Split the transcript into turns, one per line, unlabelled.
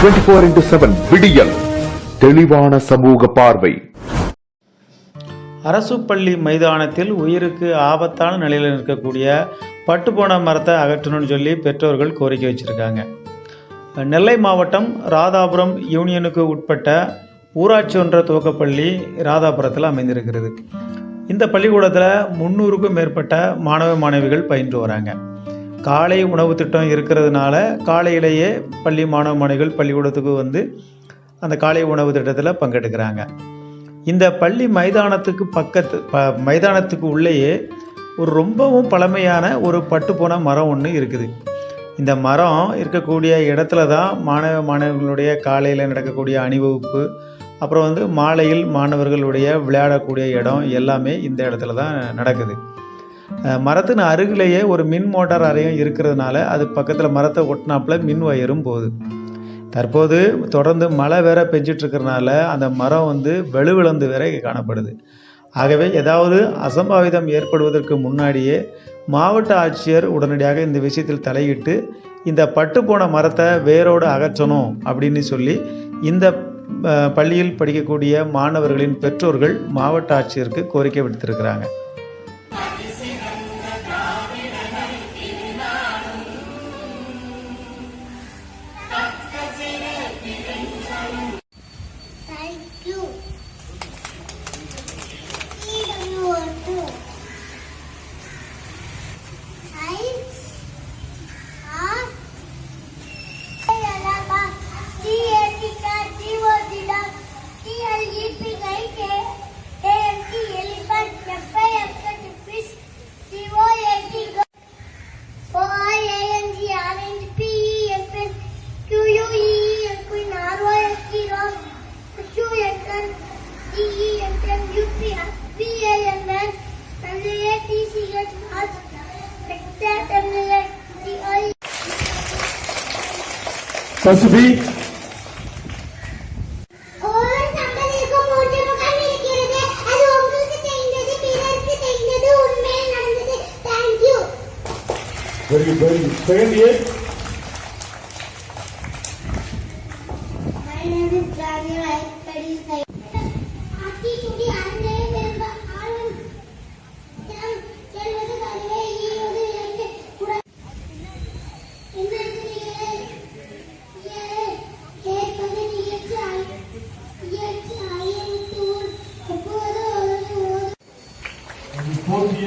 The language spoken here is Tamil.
டுவெண்ட்டி ஃபோர் இன்டூ செவன் விடியல். தெளிவான சமூக பார்வை.
அரசு பள்ளி மைதானத்தில் உயிருக்கு ஆபத்தான நிலையில் இருக்கக்கூடிய பட்டுப்போன மரத்தை அகற்றணும்னு சொல்லி பெற்றோர்கள் கோரிக்கை வச்சுருக்காங்க. நெல்லை மாவட்டம் ராதாபுரம் யூனியனுக்கு உட்பட்ட ஊராட்சி ஒன்ற துவக்கப்பள்ளி ராதாபுரத்தில் அமைந்திருக்கிறது. இந்த பள்ளிக்கூடத்தில் முந்நூறுக்கும் மேற்பட்ட மாணவ மாணவிகள் பயின்று வராங்க. காலை உணவு திட்டம் இருக்கிறதுனால காலையிலேயே பள்ளி மாணவ மாணவிகள் பள்ளிக்கூடத்துக்கு வந்து அந்த காலை உணவு திட்டத்தில் பங்கெடுக்கிறாங்க. இந்த பள்ளி மைதானத்துக்கு பக்கத்து ப மைதானத்துக்கு உள்ளேயே ஒரு ரொம்பவும் பழமையான ஒரு பட்டுப்போன மரம் ஒன்று இருக்குது. இந்த மரம் இருக்கக்கூடிய இடத்துல தான் மாணவ மாணவர்களுடைய காலையில் நடக்கக்கூடிய அணிவகுப்பு அப்புறம் வந்து மாலையில் மாணவர்களுடைய விளையாடக்கூடிய இடம் எல்லாமே இந்த இடத்துல தான் நடக்குது. மரத்தின் அருகிலேயே ஒரு மின் மோட்டார் அறையும் இருக்கிறதுனால அது பக்கத்தில் மரத்தை ஒட்டினாப்புல மின் வயரும் போகுது. தற்போது தொடர்ந்து மழை வேற பெஞ்சிட்டு இருக்கிறனால அந்த மரம் வந்து வலுவிழந்து வேற காணப்படுது. ஆகவே ஏதாவது அசம்பாவிதம் ஏற்படுவதற்கு முன்னாடியே மாவட்ட ஆட்சியர் உடனடியாக இந்த விஷயத்தில் தலையிட்டு இந்த பட்டு போன மரத்தை வேரோடு அகற்றணும் அப்படின்னு சொல்லி இந்த பள்ளியில் படிக்கக்கூடிய மாணவர்களின் பெற்றோர்கள் மாவட்ட ஆட்சியருக்கு கோரிக்கை விடுத்திருக்கிறாங்க.
तस्बी very good
very good second year
my name is Daniel I study ஒரு